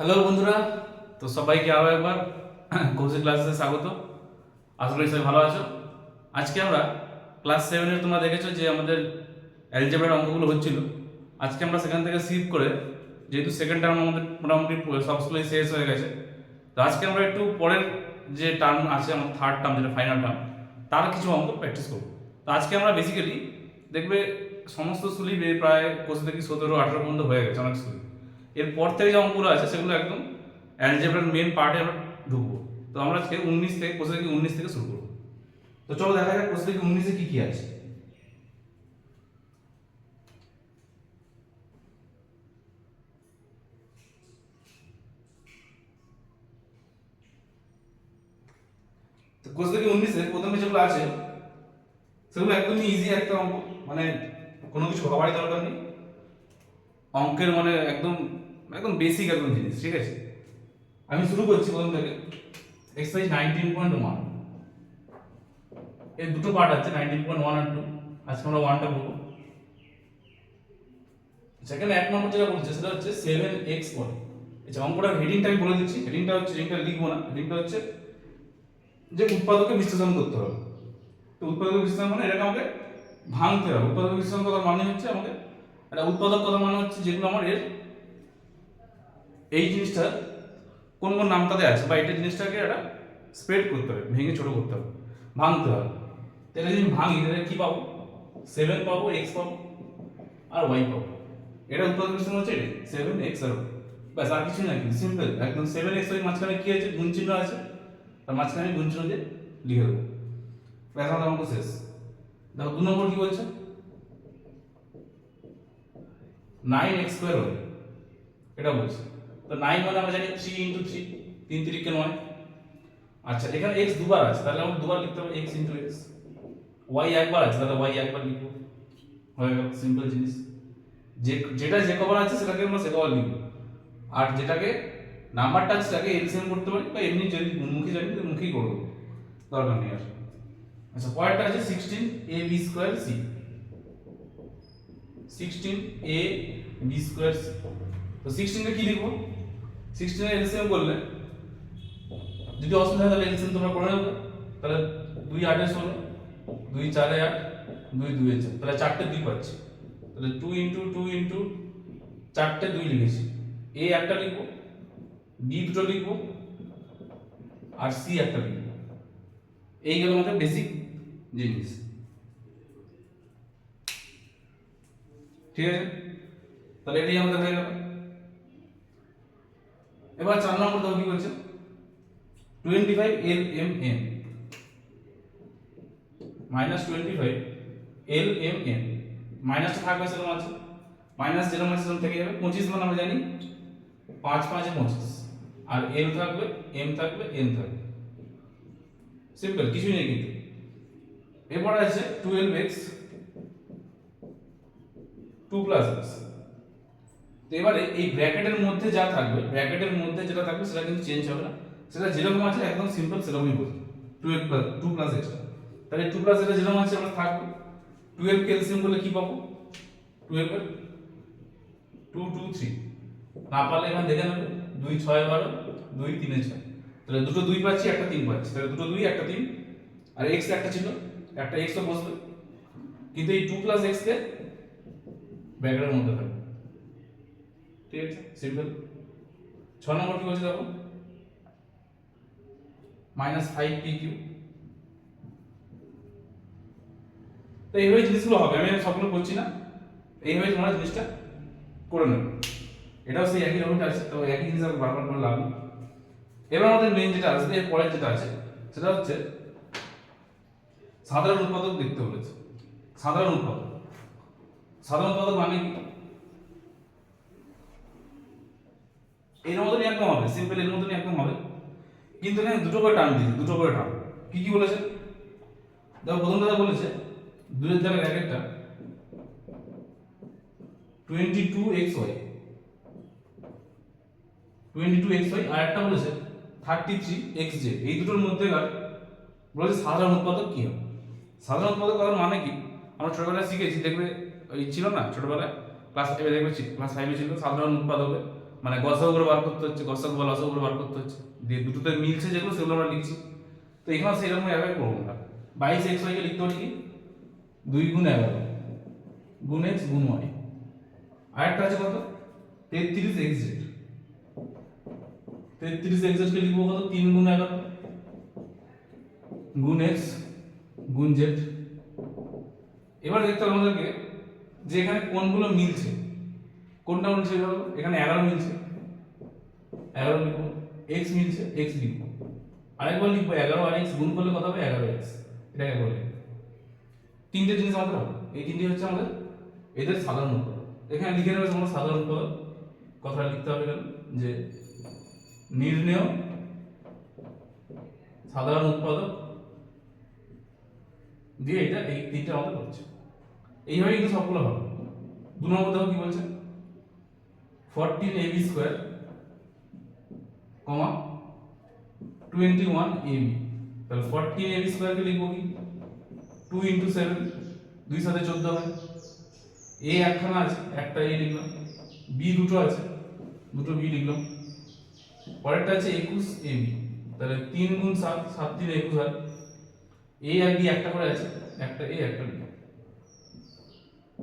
Hello বন্ধুরা। তো সবাইকে আরও একবার কৌশিক ক্লাসে স্বাগত। আশা করি সবাই ভালো আছো। আজকে আমরা ক্লাস সেভেনের তোমরা দেখেছ যে আমাদের অ্যালজেব্রার অঙ্কগুলো হচ্ছিল। আজকে আমরা সেখান থেকে শিফট করে, যেহেতু সেকেন্ড টার্ম আমাদের মোটামুটি সব স্কুলে শেষ হয়ে গেছে, তো আজকে আমরা একটু পরের যে টার্ম আছে আমাদের থার্ড টার্ম যেটা ফাইনাল টার্ম তার কিছু অঙ্ক প্র্যাকটিস করব। তো আজকে আমরা বেসিক্যালি দেখবে সমস্ত স্কুলই প্রায় কোর্স থেকে সতেরো, আঠারো পর্যন্ত হয়ে গেছে অনেক স্কুল এরপর থেকে যে অঙ্কগুলো আছে, সেগুলো একদম অ্যালজেব্রার মেন পার্টে আমরা ঢুকবো। তো আমরা আজকে উনিশ থেকে কোর্স থেকে উনিশ থেকে শুরু করব। তো চলো দেখা যাক কোর্স থেকে উনিশে কি কি আছে। কোর্স থেকে উনিশে প্রথমে যেগুলো আছে, সেগুলো একদমই ইজি একটা অঙ্ক। মানে কোনো কিছু ভাবারই দরকার নেই। অঙ্কের মানে একদম একদম বেসিক একদম জিনিস, ঠিক আছে? আমি শুরু করছি প্রথম থেকে। এক্সারসাইজ নাইনটিন পয়েন্ট ওয়ানের দুটো পার্ট আছে নাইনটিন পয়েন্ট ওয়ান আর টু আজকে আমরা ওয়ানটা বলব সেখানে এক নম্বর যেটা বলছে, সেটা হচ্ছে সেভেন এক্স ওয়াই আচ্ছা অঙ্কটার হেডিংটা আমি বলে দিচ্ছি। হেডিংটা হচ্ছে হেডিংটা লিখব না। হেডিংটা হচ্ছে যে উৎপাদকে বিশ্লেষণ করতে হবে। তো উৎপাদক বিশ্লেষণ মানে এটাকে আমাকে ভাঙতে হবে। উৎপাদক বিশ্লেষণ করার মানে হচ্ছে আমাকে, একটা উৎপাদক কথা মানে হচ্ছে যেগুলো আমার এর এই জিনিসটা কোন কোন নাম তাদের আছে, বা এটা জিনিসটাকে একটা স্প্রেড করতে হবে, ভেঙে ছোট করতে হবে, ভাঙতে হবে। তাহলে যদি ভাঙি, তাহলে কী পাবো? সেভেন পাবো এক্স পাবো, আর ওয়াই পাবো। এটা উৎপাদক বিশ্লেষণ হচ্ছে সেভেন এক্স আর ব্যাস, আর কিছু না কিন্তু সিম্পল একদম সেভেন এক্স ওই মাঝখানে কী আছে? গুণ চিহ্ন আছে। তার মাঝখানে গুণ চিহ্ন দিয়ে লিখে দেবো। ব্যাস আমাদের অঙ্ক শেষ। দেখো, দু নম্বর কী বলছে? নাইন এক্স স্কোয়ার হবে এটা বলছে। তো নাইন মানে আমরা জানি থ্রি ইন্টু থ্রি তিন তিরিকে নয়। আচ্ছা এখানে এক্স দুবার আছে, তাহলে আমরা দুবার লিখতে হবে এক্স ইন্টু এক্স ওয়াই একবার আছে, তাহলে ওয়াই একবার লিখব। হয়ে গেল সিম্পল জিনিস। যে, যেটা যে কবার আছে, সেটাকে আমরা সে কবার লিখব। আর যেটাকে নাম্বারটা আছে, সেটাকে এলসিএম করতে পারি, বা এমনি যদি মুখে জানি তো মুখেই করব। দরকার নেই আর। আচ্ছা পরেরটা আছে sixteen A B square C sixteen A B square C তো সিক্সটিনটা কি লিখব? সিক্সটিনের এলসিএম করলে, যদি অসুবিধা হয় তাহলে এলসিএম তোমরা করে নেবে। তাহলে দুই আটে ষোলো, দুই চারে আট, দুই দুই চার। তাহলে চারটে দুই পাচ্ছি। তাহলে টু ইন্টু টু ইন্টু চারটে দুই লিখেছি। এ একটা লিখব বি দুটো লিখব, আর সি একটা লিখব। এই গেল আমাদের বেসিক জিনিস। ঠিক আছে? তাহলে এটাই আমাদের হয়ে গেল। এবার চার নম্বর দাও কি বলছে? Twenty five L M N minus twenty five L M N মাইনাসটা থাকবে সেরকম আছে। মাইনাস যেরকম আছে সেরকম থেকে যাবে। পঁচিশ মানে আমরা জানি? পাঁচ পাঁচে পঁচিশ। আর এল থাকবে এম থাকবে এন থাকবে। সিম্পল কিছুই নেই কিন্তু। এরপর আছে twelve X two plus X তো এবারে এই ব্র্যাকেটের মধ্যে যা থাকবে, ব্র্যাকেটের মধ্যে যেটা থাকবে সেটা কিন্তু চেঞ্জ হবে না। সেটা যেরকম আছে, একদম সিম্পল সেরকমই বলবে twelve plus two plus extra তাহলে টু প্লাস এটা যেরকম আছে, আমরা থাকব। টুয়েলভ ক্যালসিয়াম করলে কি পাবো? টুয়েলভ টু টু থ্রি না পারলে এখানে দেখে নেবে, দুই, ছয়, বারো, দুই, তিনে ছয়। তাহলে দুটো দুই পাচ্ছি, একটা তিন পাচ্ছি। তাহলে দুটো দুই, একটা তিন। আর এক্স একটা ছিল, একটা এক্সও বসবে। কিন্তু এই টু প্লাস এক্সকে ব্যাকেটের মধ্যে থাকবে। ঠিক আছে? সিম্পল ছ নম্বর কি বলছে দেখো? মাইনাস ফাইভ পি কিউ তো এইভাবে জিনিসগুলো হবে। আমি সবগুলো করছি না। এইভাবে তোমরা জিনিসটা করে নেবে। এটাও সেই একই রকমটা আছে, তো একই জিনিস আর বারবার করে লাভ এবার আমাদের মেন যেটা আসবে এর পরের যেটা আছে, সেটা হচ্ছে সাধারণ উৎপাদক দেখতে বলেছে। সাধারণ উৎপাদক। সাধারণ উৎপাদক মানে কি? এর মতনই একদম হবে সিম্পল এর মতনই একদম হবে। কিন্তু এখানে দুটো করে টার্ম দিয়েছে, দুটো করে টার্ম কি কি বলেছে? দেখো, প্রথম কথা বলেছে, দুইয়ের জায়গায় র্যাকেটটা twenty two X Y twenty two X Y আর একটা বলেছে থার্টি থ্রি এক্স জে এই দুটোর মধ্যে বলেছে সাধারণ উৎপাদক কি হবে? সাধারণ উৎপাদক কথার মানে কি? আমরা ছোটবেলায় শিখেছি, দেখবে, ওই ছিল না, ছোটবেলায় ক্লাস ফাইভে দেখবে ক্লাস ফাইভে ছিল সাধারণ উৎপাদকে মানে গসাগু করে বার করতে হচ্ছে গসাগু বা লসাগু করে বার করতে হচ্ছে। দিয়ে দুটোতে মিলছে যেগুলো, সেগুলো আমরা লিখছি। তো এখানে সেরকম এভাবে করব না। বাইশ এক্স ওয়াইকে লিখতে পারি কি? দুই গুণ এগারো। গুণ এক্স, গুণ ওয়াই। আরেকটা আছে কত? তেত্রিশ এক্স জেড। তেত্রিশ এক্স জেডকে লিখব কত? তিন গুণ এগারো। গুণ এক্স, গুণ জেড। এবার দেখতে হবে আমাদেরকে যে এখানে কোনগুলো মিলছে। কোনটা মিলছে এবার এখানে এগারো মিলছে। এগারো লিখব এক্স মিলছে এক্স লিখব আরেকবার লিখব, এগারো আর এক্স গুণ করলে কত হবে? এগারো এক্স এটাকে বলে। তিনটে জিনিস আমাদের হবে। এই তিনটে হচ্ছে আমাদের এদের সাধারণ উৎপাদক এখানে লিখে নেবে তোমরা সাধারণ উৎপাদক কথাটা লিখতে হবে এখানে, যে নির্ণয় সাধারণ উৎপাদক দিয়ে এটা এই তিনটে আমাদের হচ্ছে। এইভাবে কিন্তু সবগুলো হবে। দু নম্বর দেখো কি বলছে? Fourteen A B square comma twenty one A তাহলে ফোরটিন এ বি স্কোয়ারকে লিখব কি? টু ইন্টু সেভেন দুই সাথে চোদ্দ হয়। এ একখানা আছে, একটা এ লিখলাম। বি দুটো আছে, দুটো বি লিখলাম। পরেরটা আছে একুশ এ বি তাহলে তিন গুণ সাত সাত তিন একুশ হয়। এ আর বি একটা করে আছে, একটা এ একটা বি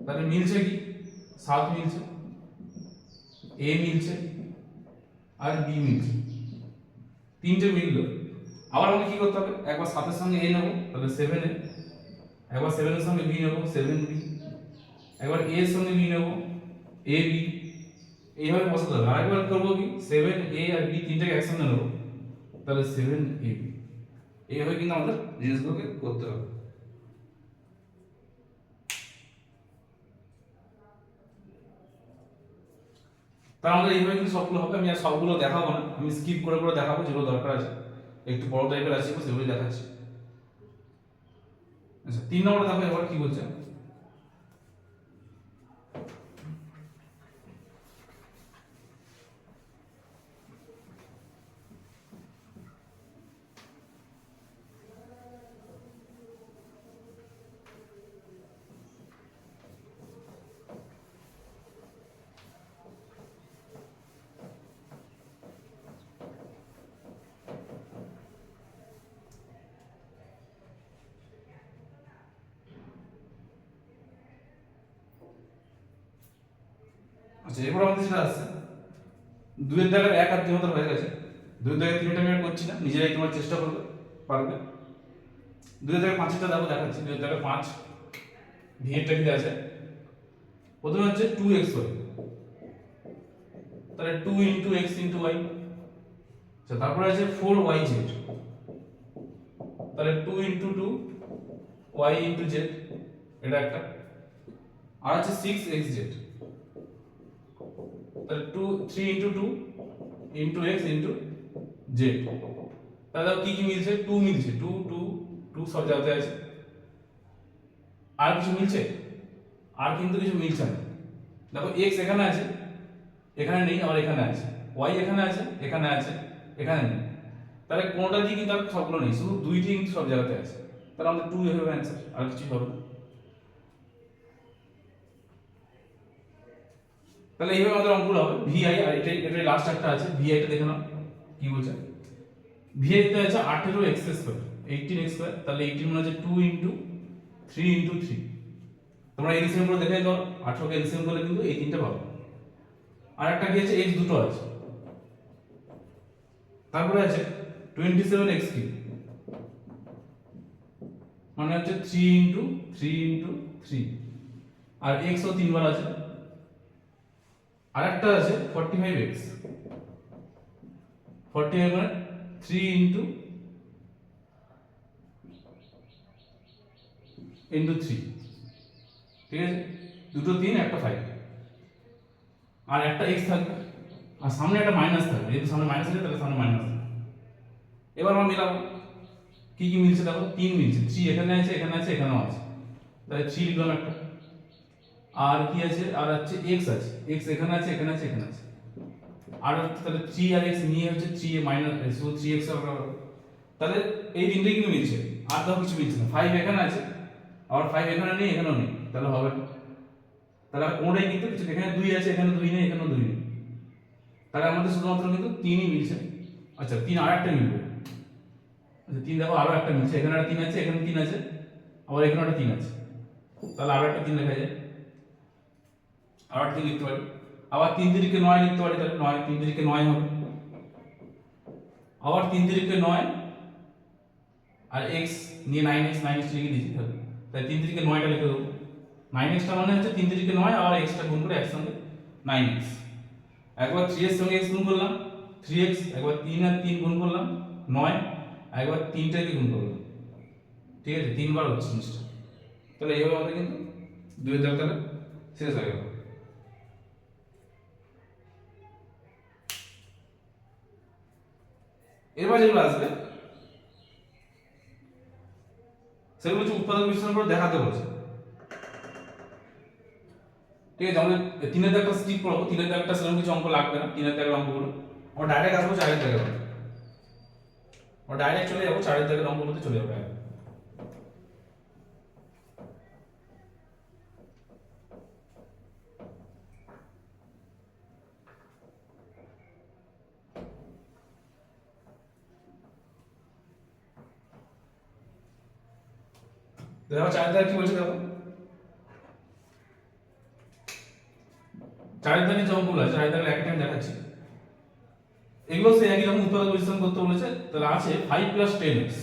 তাহলে মিলছে কি? সাত মিলছে। এ মিলছে আর বি মিলছে। তিনটে মিললো। আবার আমাকে কি করতে হবে? একবার সাতের সঙ্গে এ নেব, তাহলে সেভেন এ। একবার সেভেনের সঙ্গে বি নেব সেভেন বি একবার এ এর সঙ্গে বি নেব এ বি এইভাবে বসাতে হবে। আরেকবার করব কি? সেভেন এ আর বি তিনটাকে একসঙ্গে নেব। তাহলে সেভেন এ বি এইভাবে কিন্তু আমাদের জিনিসগুলোকে করতে হবে। তার আমাদের এইভাবে কিন্তু সবগুলো হবে, আমি আর সবগুলো দেখাবো না। আমি স্কিপ করে করে দেখাবো যেগুলো দরকার আছে। একটু বড় টাইপের আছে সেগুলো দেখাচ্ছি। আচ্ছা তিন নম্বরে দেখো, এবার কি বলছে? আচ্ছা এরপর আমাদের যেটা আসছে দুয়ের জায়গায় এক আর তিন মতো হয়ে গেছে। দুয়ের জায়গায় তিনটা আমি করছি না, নিজেরাই তোমার চেষ্টা করবে, পারবে। দুয়ের জায়গায় পাঁচটা দেখো, দেখাচ্ছি। দুয়ের জায়গায় পাঁচ ভিএরটা কি আছে। প্রথমে হচ্ছে টু এক্স ওয়াই তাহলে two into X into Y আচ্ছা তারপরে আছে ফোর ওয়াই জেড তাহলে two into two Y into Z এটা একটা। আর আছে সিক্স এক্স জেড তাহলে two three into two into X into Z তাহলে কি কি মিলছে? টু মিলছে। টু টু টু সব জায়গাতে আছে। আর কিছু মিলছে? আর কিন্তু কিছু মিলছে না। দেখো এক্স এখানে আছে, এখানে নেই, আবার এখানে আছে। ওয়াই এখানে আছে এখানে আছে, এখানে নেই। তাহলে কোনোটা দিয়ে কিন্তু আর সবগুলো নেই? শুধু দুইটি কিন্তু সব জায়গাতে আছে। তাহলে আমাদের টু হবে অ্যান্সার আর কিছু হবে না। তাহলে এইভাবে আমাদের অঙ্কগুলো হবে। ভিআই আর এটাই এটাই লাস্ট একটা আছে। ভিআইটা দেখে নাও। কি বলছে? ভিআই তে আছে আঠেরো X square eighteen X square তাহলে এইটিন মানে হচ্ছে two into three into three তোমরা এলসিএম করে দেখে দাও আঠেরোকে এলসিএম করলে কিন্তু এই তিনটে পাবো। আর একটা কি আছে? এক্স দুটো আছে। তারপরে আছে টোয়েন্টি সেভেন এক্স কিউব মানে হচ্ছে three into three into three আর এক্সও তিনবার আছে। আরেকটা আছে forty five X forty five মানে থ্রি ইন্টু ইন্টু থ্রি ঠিক আছে? দুটো তিন, একটা ফাইভ আর একটা এক্স থাকবে। আর সামনে একটা মাইনাস থাকবে। যেহেতু সামনে মাইনাস আছে, তাহলে সামনে মাইনাস এবার আমরা মিলাবো। কি কি মিলছে দেখো? তিন মিলছে। থ্রি এখানে আছে এখানে আছে, এখানেও আছে। তাহলে থ্রি লিখলাম একটা। আর কি আছে? আর হচ্ছে এক্স আছে। এক্স এখানে আছে এখানে আছে এখানে আছে। আর তাহলে থ্রি আর এক্স নিয়ে হচ্ছে থ্রি মাইনাস শুধু থ্রি এক্স তাহলে এই তিনটে কিন্তু মিলছে। আর তো কিছু মিলছে না। ফাইভ এখানে আছে, আবার ফাইভ এখানে নেই, এখানেও নেই। তাহলে হবে তাহলে আর কোনটাই কিন্তু কিছু এখানে দুই আছে, এখানে দুই নেই, এখানেও দুই নেই। তাহলে আমাদের শুধুমাত্র কিন্তু তিনই মিলছে। আচ্ছা তিন আর একটা মিলবে। আচ্ছা তিন দেখো, আরও একটা মিলছে। এখানে একটা তিন আছে, এখানে তিন আছে, আবার এখানে একটা তিন আছে। তাহলে আরও একটা তিন লেখা যায়। আবার তিন লিখতে পারি। আবার তিন তিরিকে নয় লিখতে পারি, তাহলে নয়, তিন তিরিকে নয় হবে। আবার তিন তিরিকে নয় আর এক্স নিয়ে নাইন এক্স নাইন এক্স লিখে দিয়েছি তাহলে। তাই তিন তিরিকে নয়টা লিখে দেবো। নাইন এক্সটা মানে হচ্ছে তিন তিরিকে নয় আর এক্সটা গুণ করে একসঙ্গে নাইন এক্স একবার থ্রি এর সঙ্গে এক্স গুণ করলাম থ্রি এক্স একবার তিন আর তিন গুণ করলাম, নয়, একবার তিনটাকে গুণ করলাম? ঠিক আছে, তিনবার হচ্ছে জিনিসটা। তাহলে এইভাবে আমাদের কিন্তু। দুই তাহলে শেষ হয়ে গেল। এবার যেগুলো আসবে, সেগুলো হচ্ছে উৎপাদক বিশ্লেষণ করে দেখাতে বলছে। ঠিক আছে, আমাদের তিনের দাগটা স্টিক করব তিনের দাগটা সেরকম কিছু অঙ্ক লাগবে না, তিনের দাগের অঙ্কগুলো আমরা ডাইরেক্ট আসব চারের দাগের আমরা ডাইরেক্ট চলে যাব, চারের দাগের অঙ্কগুলোতে চলে যাব একদম। দেখো চারের দাগ কি বলছে দেখো। চারের দাগে যে অঙ্কগুলো আছে চারের এক টাইম দেখাচ্ছি। এগুলো সে একই রকম উৎপাদক বিশ্লেষণ করতে বলেছে, তাহলে আছে ফাইভ প্লাস টেন এক্স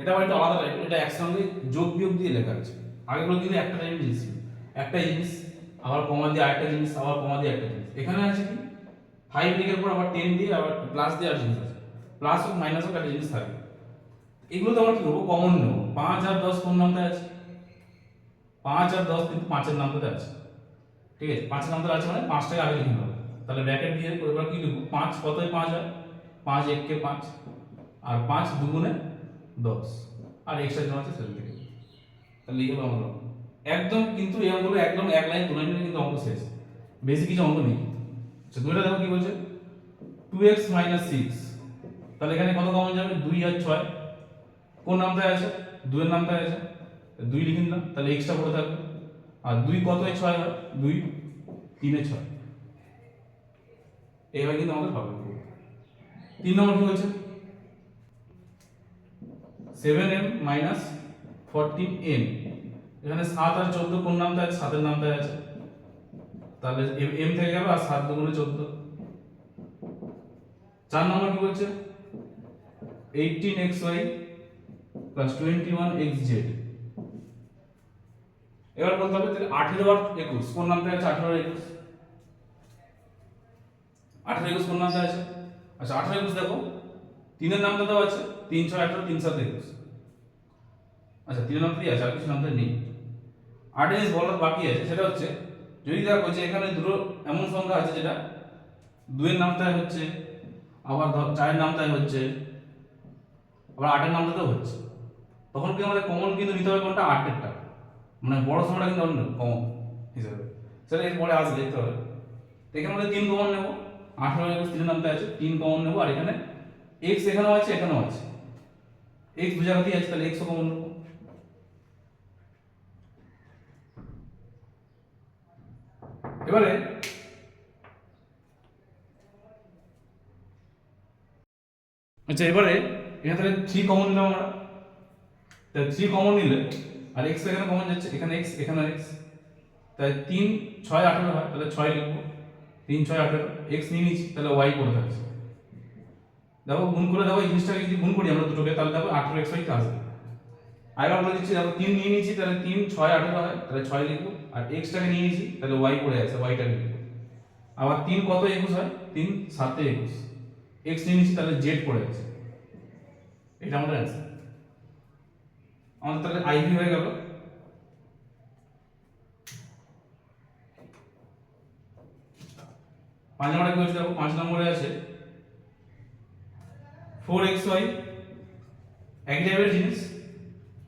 এটা আবার একটা আলাদা টাইপ এটা একসঙ্গে যোগ বিয়োগ দিয়ে লেখা আছে। আগেগুলো কিন্তু একটা টাইম জিনিস একটা জিনিস, আবার কমা দিয়ে আরেকটা জিনিস, আবার কমা দিয়ে একটা জিনিস। এখানে আছে কি? ফাইভ লিখের পর আবার টেন দিয়ে আবার প্লাস দিয়ে আর জিনিস আছে। প্লাস হোক মাইনাস হোক একটা জিনিস থাকবে। এগুলো তো আমরা কি করব? কমন নেব। পাঁচ আর দশ কোন নামটা আছে? পাঁচ আর দশ কিন্তু পাঁচের নামটাতে আছে। ঠিক আছে? পাঁচের নামটা আছে মানে পাঁচটাকে আগে লিখে নেব। তাহলে ব্র্যাকেট দিয়ে এবার কি লিখব? পাঁচ কতই পাঁচ হয়? পাঁচ এককে পাঁচ আর পাঁচ দুগুণে দশ। আর এক্সট্রা যেমন আছে লিখে দেবো। তাহলে লিখে দেবো আমরা। একদম কিন্তু এই অঙ্কগুলো একদম এক লাইন, দু লাইনের কিন্তু অঙ্ক শেষ। বেশি কিছু অঙ্ক নেই। আচ্ছা দুইটা দেখো কি বলছে? টু এক্স মাইনাস সিক্স তাহলে এখানে কত কমন যাবে? দুই আর ছয়। কোন নামটায় আছে? দুইয়ের নামটায় আছে। দুই লিখে দিলাম তাহলে এক্সট্রা পড়ে থাকবে। আর দুই কত ছয় হয়? দুই, তিনে ছয়। এইভাবে কিন্তু আমাদের হবে। তিন নম্বর কি বলছে? Seven M minus fourteen M এখানে সাত আর চোদ্দ কোন নামটা আছে? সাতের নামটা আছে। তাহলে এম থেকে গেল আর সাত দুগুণে চোদ্দ। চার নম্বর কি বলছে? Eighteen X Y plus twenty one X Z এবার বলতে হবে তাহলে আঠেরো আর একুশ, কোন নামটা আছে আঠেরো আর একুশ? আঠেরো একুশ কোন নামটা আছে? আচ্ছা আঠেরো একুশ দেখো, তিনের নামটা দেওয়া আছে, তিন ছয় আঠেরো, তিন সাত একুশ। আচ্ছা তিনের নামটাই আছে, আর কিছু নামটা নেই। আট জিনিস বলার বাকি আছে, সেটা হচ্ছে, যদি দেখো যে এখানে দুটো এমন সংখ্যা আছে যেটা, দুইয়ের নামটাই হচ্ছে, আবার ধর চারের নামটাই হচ্ছে, আবার আটের নামটাতেও হচ্ছে। তখন কি আমাদের কমন কিন্তু নিতে হবে কোনটা? আটেরটা। মানে বড় সংখ্যাটা কিন্তু অন্য কমন হিসাবে। সেটা এরপরে আসবে, দেখতে হবে। এখানে আমাদের তিন কমন নেব। আঠারো একুশ তিনের নামটা আছে, তিন কমন নেব। আর এখানে এক্স এখানেও আছে এখানেও আছে। এক্স দু জায়গাতেই আছে, তাহলে এক্সও কমন নেব। এবারে আচ্ছা এবারে এখানে তাহলে থ্রি কমন নিলাম আমরা। তাহলে থ্রি কমন নিলে আর এক্স এখানে কমন যাচ্ছে, এখানে এক্স এখানে এক্স তাই তিন, ছয়, আঠেরো হয়, তাহলে ছয় লিখব। তিন, ছয়, আঠেরো এক্স নিয়ে নিচ্ছি তাহলে ওয়াই করে থাকছে। দেখো, গুণ করে দেখো, এই জিনিসটাকে যদি গুণ করি আমরা দুটোকে, তাহলে দেখো আঠেরো এক্স ওয়াই আসবে। আরেকবার বলে দিচ্ছি, দেখো তিন নিয়ে নিচ্ছি তাহলে তিন, ছয়, আঠেরো হয়, তাহলে ছয় লিখব। আর এক্সটাকে নিয়ে নিচ্ছি তাহলে ওয়াই পড়ে আছে ওয়াইটাকে লিখব। আবার তিন কত একুশ হয়? তিন, সাতে একুশ। এক্স নিয়ে নিচ্ছি তাহলে জেড পড়ে আছে এটা আমাদের অ্যান্সার আমাদের তাহলে আইভি হয়ে গেল। পাঁচ নম্বরে কি হচ্ছে দেখো? পাঁচ নম্বরে আছে। ফোর এক্স ওয়াই এক টাইপের জিনিস।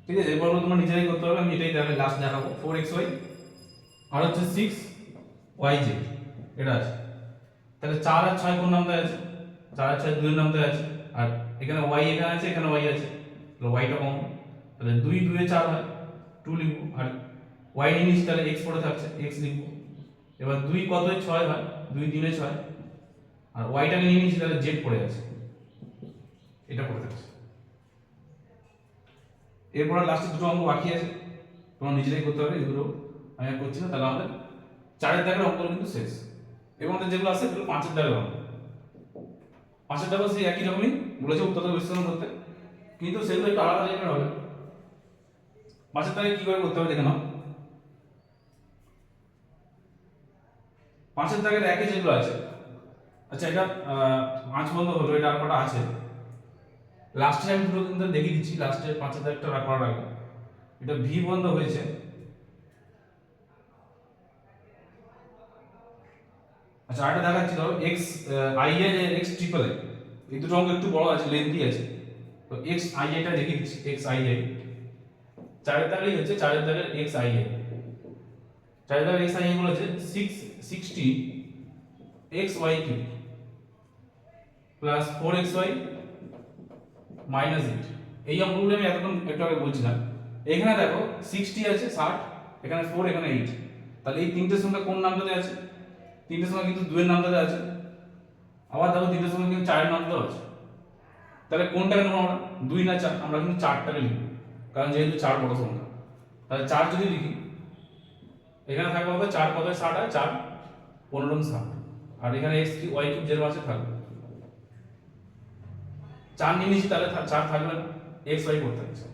ঠিক আছে? এরপর তোমার নিজেরাই করতে হবে, আমি এটাই তাহলে লাস্ট দেখাবো। ফোর এক্স ওয়াই আর হচ্ছে সিক্স ওয়াই জেড এটা আছে। তাহলে চার আর ছয় কোন নামটা আছে? চার আর ছয় দুই নামটা আছে। আর এখানে ওয়াই এখানে আছে, এখানে ওয়াই আছে। তাহলে ওয়াইটা কম তাহলে দুই দুয়ে চার হয় টু লিখব, আর ওয়াই নিচ্ছি তাহলে এক্স পড়ে থাকছে এক্স লিখব। এবার দুই কত ছয় হয়? দুই তিনে ছয়। আর ওয়াইটাকে নিয়ে নিয়েছি তাহলে জেড পড়ে আছে এটা পড়ে থাকছে। এরপর লাস্টে দুটো অঙ্ক বাকি আছে। তোমার নিজেরাই করতে হবে এগুলো আমি করছি না। তাহলে আমাদের চারের দাগের অঙ্কগুলো কিন্তু শেষ। এবং আমাদের যেগুলো আছে সেগুলো পাঁচের দাগের অঙ্ক। পাঁচের দাগও সেই একই রকমই বলেছে উত্তর বিশ্লেষণ করতে। কিন্তু সেগুলো একটু আলাদা টাইপের হবে। পাঁচের কি করে করতে হবে দেখে নাও। পাঁচের দাগের একই যেগুলো আছে। আচ্ছা এটা পাঁচ বন্ধ হলো, এটা আর কটা আছে? লাস্টে আমি দুটো কিন্তু দেখিয়ে দিচ্ছি লাস্টে পাঁচের দাগটা করার আগে এটা ভি বন্ধ হয়েছে। আচ্ছা আরেকটা দেখাচ্ছি, ধরো এক্স আই এর এক্স ট্রিপল আই এই দুটো অঙ্ক একটু বড় আছে লেন্থি আছে। তো এক্স আই এটা দেখিয়ে দিচ্ছি এক্স আই আই চারের দাগেই হচ্ছে চারের দাগের এক্স আই আই চারের দাগের এক্স আই আই বলেছে six sixty X Y cube plus four X Y minus eight এই অঙ্কগুলো আমি এতক্ষণ একটু আগে বলছিলাম। এখানে দেখো সিক্সটি আছে, ষাট, এখানে ফোর এখানে এইট তাহলে এই তিনটের সংখ্যা কোন নামটাতে আছে? তিনটের সংখ্যা কিন্তু দুয়ের নামটাতে আছে। আবার দেখো তিনটের সংখ্যা কিন্তু চারের নামটাও আছে। তাহলে কোনটাকে নেব আমরা? দুই না চার? আমরা কিন্তু চারটাকে লিখব। কারণ যেহেতু চার বড় সংখ্যা। তাহলে চার যদি লিখি, এখানে থাকবে কত চার কত ষাট হয় চার পনেরো ষাট। আর এখানে এক্স কি ওয়াই কিউব যেরকম আছে থাকবে। চার নিয়ে তাহলে চার থাকবে এক্স ওয়াই করতে থাকছে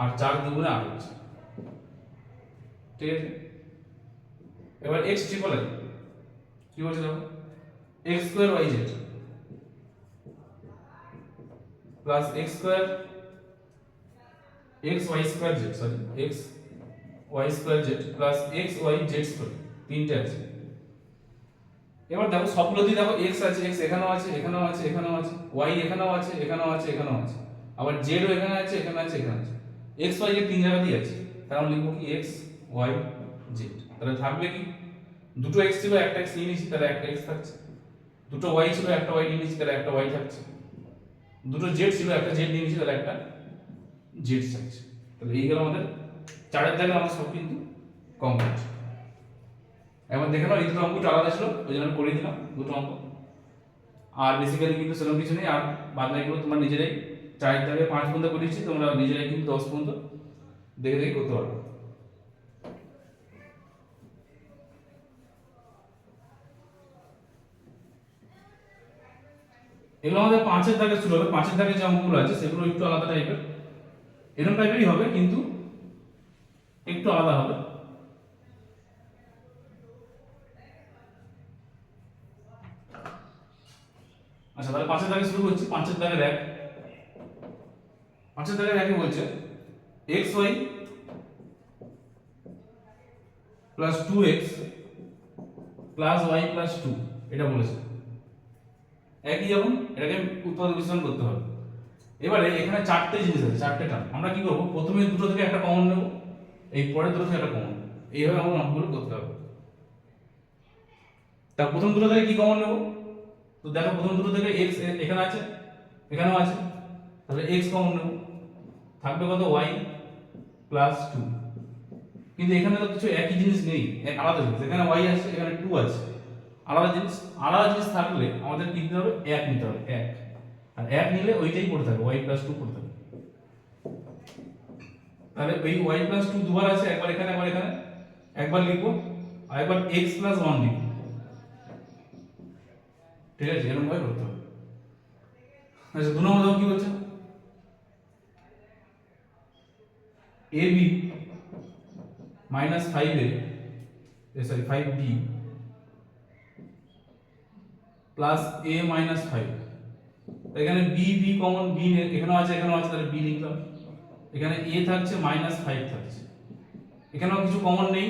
আর চার দুগুণে আট হচ্ছে। ঠিক আছে? এবার এক্স ট্রিপল আই কি বলছে দেখো? X square Y Z plus X square X Y square Z sorry X Y square Z plus X Y Z তিনটে আছে। এবার দেখো সবগুলোতেই দেখো এক্স আছে এক্স এখানেও আছে এখানেও আছে এখানেও আছে ওয়াই এখানেও আছে এখানেও আছে এখানেও আছে। আবার জেডও এখানে আছে এখানে আছে এখানে আছে। এক্স ওয়াই এর তিন জায়গাতেই আছে। কারণ লিখব কি এক্স ওয়াই জেড তাহলে থাকবে কি? দুটো এক্স ছিল, একটা এক্স নিয়ে নিয়েছি, তাহলে একটা এক্স থাকছে। দুটো ওয়াই ছিল, একটা ওয়াই নিয়ে নিয়েছি, তাহলে একটা ওয়াই থাকছে। দুটো জেড ছিল, একটা জেড নিয়ে নিয়েছি, তাহলে একটা জেড থাকছে তাহলে এই গেল আমাদের চারের দাগে আমাদের সব কিন্তু কমপ্লিট এবার দেখে নাও, এই দুটো অঙ্কটা আলাদা ছিল, ওই জন্য আমি করিয়ে দিলাম দুটো অঙ্ক। আর বেসিক্যালি কিন্তু সেরকম কিছু নেই, আর বাদ বাকিগুলো তোমার নিজেরাই চারের থেকে পাঁচ পর্যন্ত করিয়েছি, তোমরা নিজেরাই কিন্তু দশ পর্যন্ত দেখে দেখে করতে পারবে এগুলো আমাদের পাঁচের দাগে শুরু হবে। পাঁচের দাগে যে অঙ্কগুলো আছে, সেগুলো একটু আলাদা টাইপের এরকম টাইপেরই হবে, কিন্তু একটু আলাদা হবে। আচ্ছা তাহলে পাঁচের দাগে শুরু করছি, পাঁচের দাগের এক। পাঁচের দাগের একে বলছে X Y plus two X plus Y plus two এটা বলেছে। একই যেমন, এটাকে উৎপাদন বিশ্লেষণ করতে হবে। এবারে এখানে চারটে জিনিস আছে, চারটে টার্ম আমরা কি করব? প্রথমে দুটো থেকে একটা কমন নেব, এই পরের দুটো থেকে একটা কমন এইভাবে আমরা অঙ্কগুলো করতে হবে তা প্রথম দুটো থেকে কি কমন নেব? তো দেখো, প্রথম দুটো থেকে এক্স এখানে আছে, এখানেও আছে। তাহলে এক্স কমন নেব। থাকবে কত? ওয়াই প্লাস টু কিন্তু এখানে তো কিছু একই জিনিস নেই এক আলাদা জিনিস। এখানে ওয়াই আছে, এখানে টু আছে। আলাদা জিনিস আলাদা জিনিস থাকলে আমাদের কি দিতে হবে? এক নিতে হবে, এক। আর এক নিলে ওইটাই পড়ে থাকবে ওয়াই প্লাস টু পড়ে থাকবে। তাহলে ওই ওয়াই প্লাস টু দুবার আছে, একবার এখানে একবার এখানে, একবার লিখব, আর একবার এক্স প্লাস ওয়ান লিখব। ঠিক আছে, এরকম ভাবে করতে হবে। আচ্ছা দু নম্বর দেখো কি বলছে? A B minus five A sorry five B plus A minus five এখানে বি বি কমন বি এখানেও আছে এখানেও আছে, তাহলে বি লিখলাম। এখানে এ থাকছে মাইনাস ফাইভ থাকছে। এখানেও কিছু কমন নেই,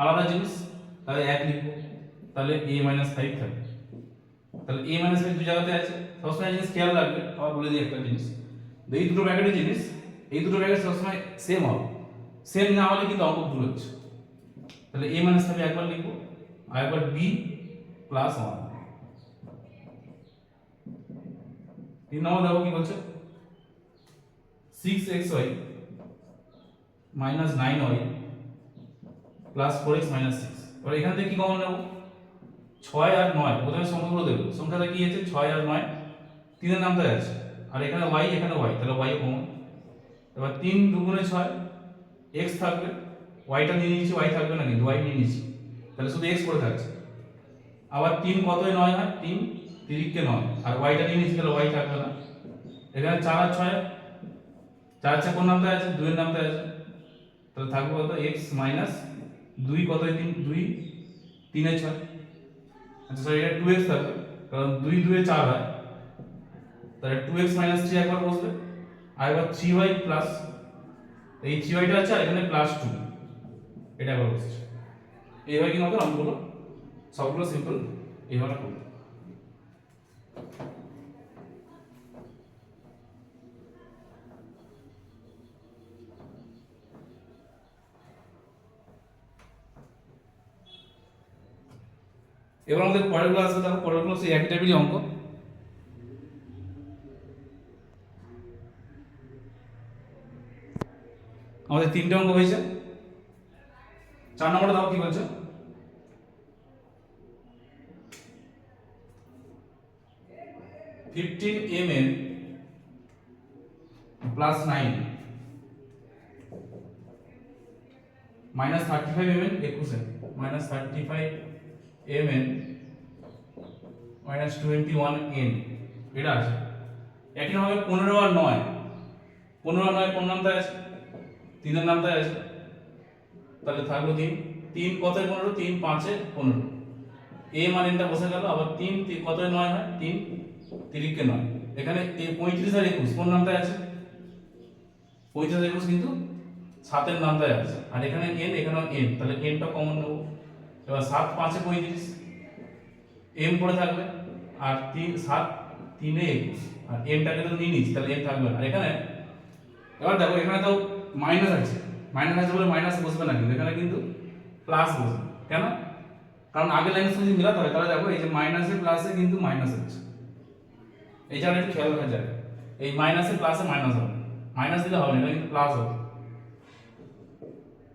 আলাদা জিনিস, তাহলে এক লিখব। তাহলে এ মাইনাস ফাইভ থাকবে। তাহলে এ মাইনাস ফাইভ দু জায়গাতে আছে। সবসময় জিনিস খেয়াল রাখবে, আবার বলে দিই একটা জিনিস। এই দুটো প্যাকেটের জিনিস, এই দুটো প্যাকেট সবসময় সেম হবে। সেম না হলে কিন্তু অঙ্ক ভুল হচ্ছে। তাহলে এ মাইনাস ফাইভ একবার লিখব আর একবার বি প্লাস ওয়ান তিন নম্বর দেখো কি বলছে six X Y minus nine Y plus four X minus six এবার এখান থেকে কি কমন নেব? ছয় আর নয়, প্রথমে সংখ্যাগুলো দেবো সংখ্যাটা কি আছে? ছয় আর নয়। তিনের নামটাই আছে। আর এখানে ওয়াই এখানে ওয়াই তাহলে ওয়াই কমন এবার তিন দুগুণে ছয় এক্স থাকবে। ওয়াইটা নিয়ে নিয়েছি ওয়াই থাকবে না কিন্তু ওয়াই নিয়ে নিয়েছি। তাহলে শুধু এক্স করে থাকছে। আবার তিন কতই নয় হয়? তিন, তিরিককে নয়। আর ওয়াইটা নিয়ে নিয়েছি তাহলে ওয়াই থাকবে না। এখানে চার আর ছয়, চার চার কোন নামটা আছে? দুইয়ের নামটা আছে। তাহলে থাকবে কত? এক্স মাইনাস দুই কত তিন? দুই, তিনে ছয়। আচ্ছা সরি এটা টু এক্স থাকবে। কারণ দুই, দুয়ে চার হয়। তাহলে টু এক্স মাইনাস থ্রি একবার বসবে। আর একবার থ্রি ওয়াই প্লাস এই থ্রি ওয়াইটা আছে আর এখানে প্লাস টু এটা একবার বসছে। এইভাবে কি হবে অঙ্কগুলো সবগুলো সিম্পল এইভাবে করব এবার আমাদের পরের আসবে দেখো, পরেরগুলো সেই একই টাইপেরই অঙ্ক। আমাদের তিনটে অঙ্ক হয়েছে। চার নম্বরটা দাও কি বলছো? Fifteen M M plus nine minus thirty five M N একুশে minus thirty five M N minus twenty one N এটা আছে একইভাবে পনেরো আর নয়। পনেরো আর নয় কোন নামটায় আছে? তিনের নামটায় আছে। তাহলে থাকল তিন। তিন কতয় পনেরো? তিন পাঁচে পনেরো। এ মানেটা বসে গেল, আবার তিন তি- কতয় নয় হয়? তিন। তিরিককে নয়। এখানে পঁয়ত্রিশ আর একুশ, কোন নামটায় আছে? পঁয়ত্রিশ আর একুশ কিন্তু সাতের নামটায় আছে। আর এখানে এন এখানে এন তাহলে এনটা কমন নেব। এবার সাত পাঁচে পঁয়ত্রিশ এম পড়ে থাকবে আর তিন, সাত, তিনে একুশ। আর এমটাকে তো নিয়ে নিচ্ছি তাহলে এম থাকবে আর এখানে, এবার দেখো, এখানে তো মাইনাস আছে। মাইনাস আছে বলে মাইনাস বসবে না কিন্তু, এখানে কিন্তু প্লাস বসবে। কেন? কারণ আগের লাইনের যদি মিলাতে হয়, তাহলে দেখো, এই যে মাইনাসে প্লাসে কিন্তু মাইনাস হচ্ছে। এই জায়গাটা একটু খেয়াল রাখা যায় এই মাইনাসে প্লাসে মাইনাস হবে। মাইনাস দিলে হবে না কিন্তু প্লাস হবে।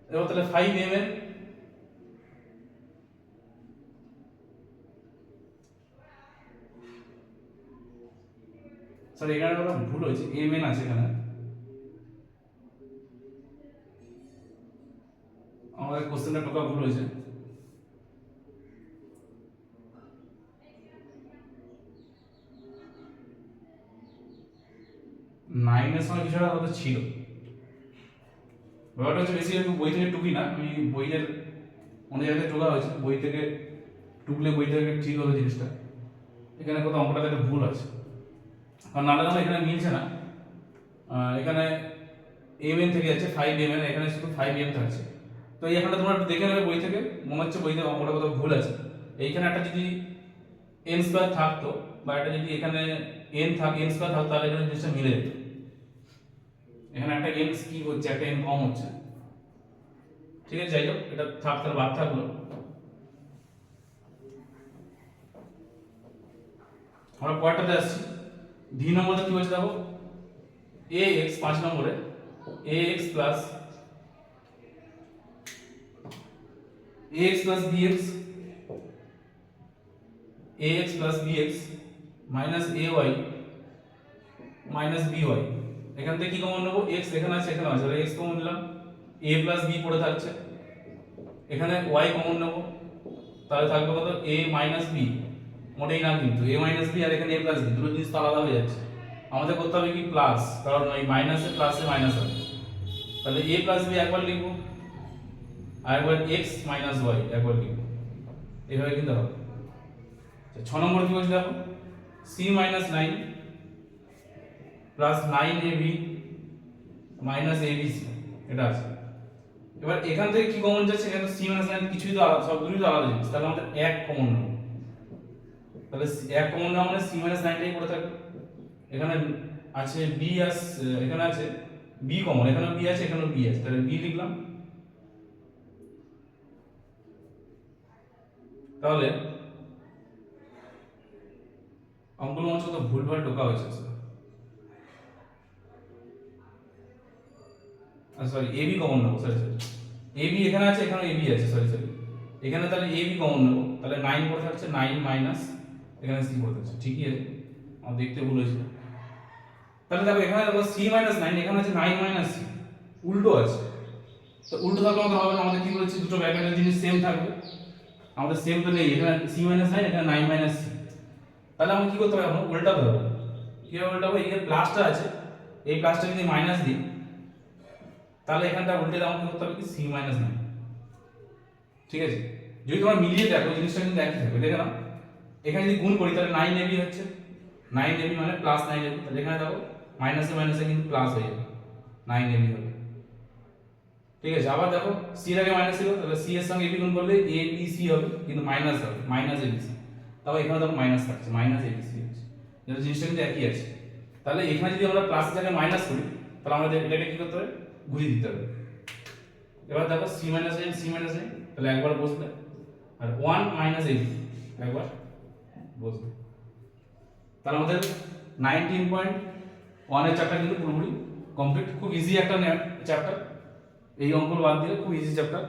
এবার তাহলে ফাইভ এম এর স্যার এখানে একটা ভুল হয়েছে এম এন আছে এখানে। আমাদের কোশ্চেনটা টোকা ভুল হয়েছে? নাইনের সময় কিছুটা হয়তো ছিল। ব্যাপারটা হচ্ছে বেশি একটু বই থেকে টুকি না, আমি বইয়ের অনেক জায়গায় টোকা হয়েছে, বই থেকে টুকলে বই থেকে ঠিক হলো জিনিসটা। এখানে কোথাও অঙ্কটাতে একটা ভুল আছে। নাহলে আমার এখানে মিলছে না। এখানে এম এন থেকে যাচ্ছে ফাইভ এম এন এখানে শুধু ফাইভ এম থাকছে। তো এই এখানটা তোমরা দেখে নেবে বই থেকে, মনে হচ্ছে বইতে অঙ্কটা কোথাও ভুল আছে। এইখানে একটা যদি এন স্কোয়ার থাকতো, বা একটা যদি এখানে এন থাক এন স্কোয়ার থাকতো, তাহলে এখানে জিনিসটা মিলে যেত। এখানে একটা এন কি হচ্ছে, একটা এন কম হচ্ছে। ঠিক আছে, যাই হোক, এটা থাক তার বাদ থাকল আমরা পরেরটাতে আসছি। ভি নম্বরে কি হয়েছে দেখো? এ এক্স পাঁচ নম্বরে। A X plus A X plus B X A X plus B X minus A Y minus B Y এখান থেকে কি কমন নেব? এক্স এখানে আছে এখানে আছে। এক্স কমন নিলাম। এ প্লাস বি পড়ে থাকছে। এখানে ওয়াই কমন নেব। তাহলে থাকবে কত? এ মাইনাস বি মোটেই না কিন্তু এ মাইনাস বি আর এখানে এ প্লাস বি দুটো জিনিস তো আলাদা হয়ে যাচ্ছে। আমাদের করতে হবে কি প্লাস কারণ ওই মাইনাসে প্লাসে মাইনাস হবে। তাহলে এ প্লাস বি একবার লিখব আর একবার এক্স মাইনাস ওয়াই একবার লিখব। এইভাবে কিন্তু হবে। আচ্ছা, ছ নম্বর কি বলছে দেখো? C minus nine plus nine A B minus A B C এটা আছে। এবার এখান থেকে কি কমন যাচ্ছে? এখানে সি মাইনাস নাইন কিছুই তো আলাদা সবগুলোই তো আলাদা জিনিস। তাহলে আমাদের এক কমন নেব তাহলে এক কমন নেওয়া মানে সি মাইনাস নাইনটাই পড়ে থাকবে। এখানে আছে বি আস এখানে আছে বি কমন এখানে বি আছে এখানে বি আছে। তাহলে বি লিখলাম। তাহলে অঙ্কগুলো মনে হচ্ছে ভুলভাল ঢোকা হয়েছে সরি এবি কমন নেব সরি সরি এবি এখানে আছে এখানে এ এবি আছে সরি সরি এখানে তাহলে এ বি কমন নেব তাহলে নাইন পড়ে থাকছে নাইন মাইনাস এখানে সি পড়ে হচ্ছে ঠিকই আছে? আমার দেখতে ভুল হয়েছিল তাহলে দেখো, এখানে দেখো সি মাইনাস নাইন এখানে আছে নাইন মাইনাস সি উল্টো আছে। তো উল্টো থাকলে আমাদের হবে না, আমাদের কি বলেছি? দুটো ব্র্যাকেটের জিনিস সেম থাকবে। আমাদের সেম তো নেই, এখানে সি মাইনাস নাইন এখানে নাইন মাইনাস সি তাহলে আমরা কি করতে হবে এখন উল্টাতে হবে। কীভাবে উল্টাবো? এখানে প্লাসটা আছে, এই প্লাসটা যদি মাইনাস দিই, তাহলে এখানটা উল্টে দাম করতে হবে? কি? সি মাইনাস নাইন ঠিক আছে? যদি তোমরা মিলিয়ে দেখো, জিনিসটা কিন্তু একই থাকবে। দেখে নাও। এখানে যদি গুণ করি, তাহলে নাইন এবি হচ্ছে। নাইন এবি মানে প্লাস নাইন এবি তাহলে এখানে দেখো মাইনাসে মাইনাসে কিন্তু প্লাস হয়ে যাবে। নাইন এবি হবে। ঠিক আছে, আবার দেখো সি এর আগে মাইনাস ছিল, তাহলে সি এর সঙ্গে এবি গুণ করলে এ বি সি হবে, কিন্তু মাইনাস হবে মাইনাস এবি সি তাও এখানে দেখো মাইনাস থাকছে মাইনাস এবি সি হচ্ছে। জিনিসটা কিন্তু একই আছে। তাহলে এখানে যদি আমরা প্লাস জায়গায় মাইনাস করি, তাহলে আমাদের এটাকে কি করতে হবে? ঘুরিয়ে দিতে হবে। এবার দেখো C minus nine C minus nine তাহলে একবার বসবে আর ওয়ান মাইনাস এইট একবার। বসবে তাহলে আমাদের নাইনটিন পয়েন্ট ওয়ানের চ্যাপ্টার কিন্তু পুরোপুরি কমপ্লিট খুব ইজি একটা চ্যাপ্টার এই অঙ্কগুলো বাদ দিলে খুব ইজি চ্যাপ্টার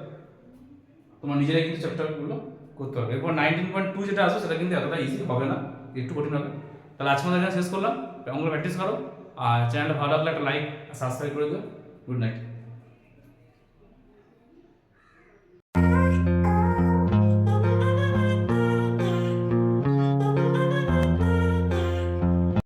তোমার নিজেরাই কিন্তু চ্যাপ্টারগুলো করতে হবে এরপর নাইনটিন পয়েন্ট টু যেটা আসবে সেটা কিন্তু এতটা ইজি হবে না। একটু কঠিন হবে। তাহলে আজকে আমাদের শেষ করলাম। অঙ্কগুলো প্র্যাকটিস করো। আর চ্যানেলটা ভালো লাগলে একটা লাইক সাবস্ক্রাইব করে দিও। Good night